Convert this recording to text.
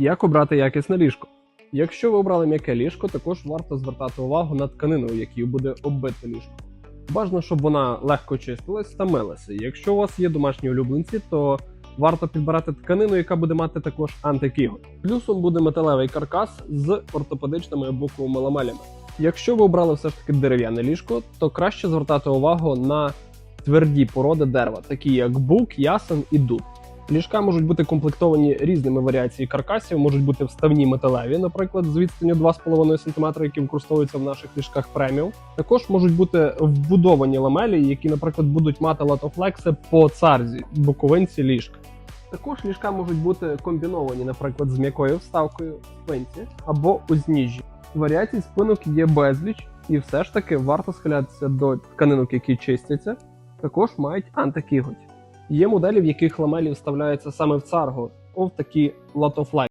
Як обрати якісне ліжко? Якщо ви обрали м'яке ліжко, також варто звертати увагу на тканину, якою буде оббите ліжко. Бажано, щоб вона легко чистилась та милася. Якщо у вас є домашні улюбленці, то варто підбирати тканину, яка буде мати також антикіготь. Плюсом буде металевий каркас з ортопедичними боковими ламелями. Якщо ви обрали все ж таки дерев'яне ліжко, то краще звертати увагу на тверді породи дерева, такі як бук, ясен і дуб. Ліжка можуть бути комплектовані різними варіаціями каркасів, можуть бути вставні металеві, наприклад, з відстанню 2,5 см, які використовуються в наших ліжках преміум. Також можуть бути вбудовані ламелі, які, наприклад, будуть мати латофлекси по царзі, боковинці ліжка. Також ліжка можуть бути комбіновані, наприклад, з м'якою вставкою в спинці або у зніжжі. Варіацій спинок є безліч, і все ж таки варто схилятися до тканинок, які чистяться, також мають антикіготь. Є моделі, в яких ламелі вставляються саме в царго, о в такі латофлай.